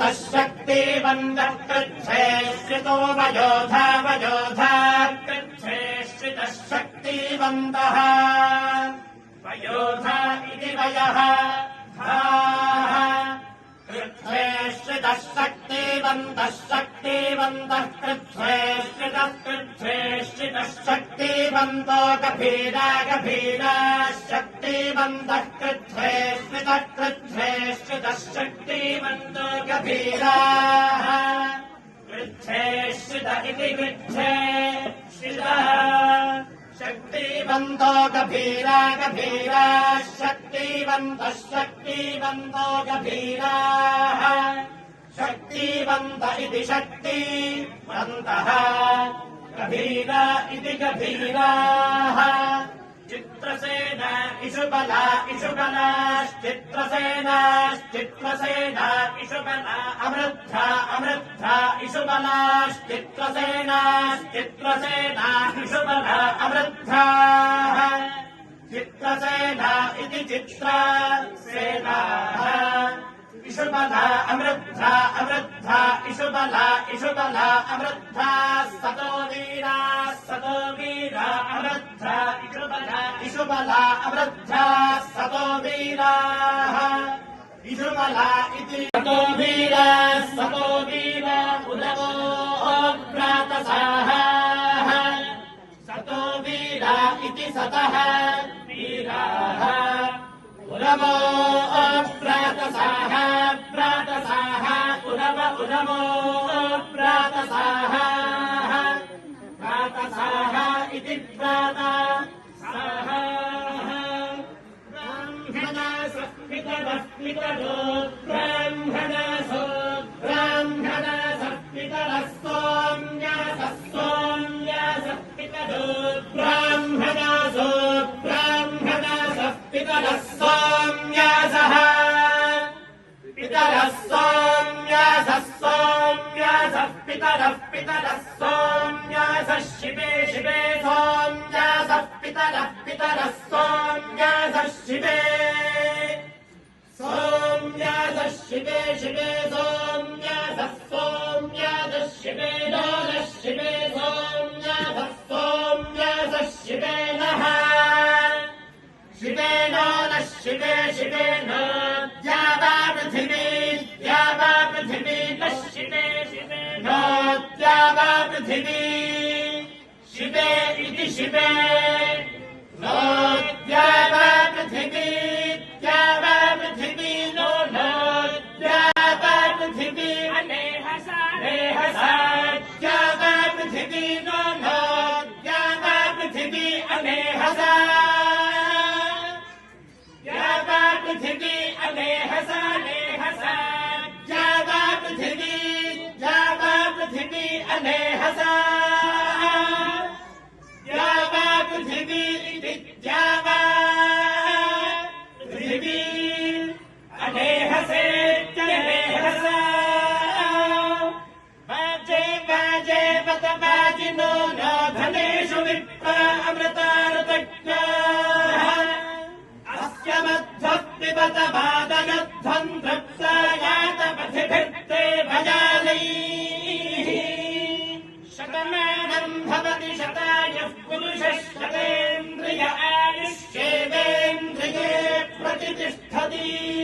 वन्तः शक्तिवन्तः कृच्छेश्रितो वयोधा वयोधा कृच्छेश्रितः शक्तिवन्तः वयोधा इति वयः धाः कृच्छ्रेश्रितः शक्तिवन्तः शक्तिवन्तः कृच्छ्रेश्रितः शक्तिवन्तो गभीरा गभीरा शक्तिवन्तः कृच्छ्रेश्रितः कृच्छ्रेश्रितः शक्तिवन्तो गभीराः कृच्छ्रेश्रित इति कृच्छे श्रितः शक्तिवन्तो गभीरा गभीरा शक्तिवन्तः शक्तिवन्तो गभीराः शक्तिवन्त इति शक्तिवन्तः गभीरा కభీర ఇది కభీరాహ చిత్రసేన ఇషుబల ఇషుబలాశ్చిత్రసేనాశ్చిత్రసేన ఇషుబల అమృద్ధ అమృద్ధ ఇషుబలాశ్చిత్రసేనాశ్చిత్రసేన ఇషుబల అమృద్ధ. చిత్రసేన ఇది చిత్రసేన. ఇషుబల అమృద్ధ అమృద్ధ. ఇషుబలా ఇషుబలా అమృద్ధ సతో వీరా సతో వీరా అమృద్ధ ఇషుబలా ఇషుబలా అమృద్ధ సతో వీరా. ఇషుబలా ఇది సతో వీరా సతో వీరా ఉదవో భ్రాతసాహ సతో వీరా ఇది సతః వీరా. ఉదవో భ్రాతసాహ భ్రాతసాహ उरवो प्रातसाः प्रातसाः इति प्रातसाः ब्राह्मणासः पितरः पितरो ब्राह्मणासो ब्राह्मणासः पितरः सोम्यासः सोम्यासः पितरो ब्राह्मणासो ब्राह्मणासः पितरः पितरः सोम्यासः शिवे शिवे सोम्यासः पितरः पितरः सोम्यासः शिवे सोम्यासः शिवे शिवे सोम्यासः सोम्यासः शिवे नः शिवे सोम्यासः सोम्यासः शिवे नः शिवेन नः शिवे शिवेन द्यावा पृथिवी शिवे इति शिवे नो द्यावा पृथिवी द्यावा पृथिवी नो नो द्यावा पृथिवी अनेहसा नेहसा द्यावा पृथिवी नो नो द्यावा पृथिवी अनेहसा द्यावा पृथिवी अनेहसा पृथिवी अनेहसा द्यावा पृथिवी इति द्यावा पृथिवी अनेहसे अनेहसा वाजे वाजे वत वाजिनो न प्रतिष्ठति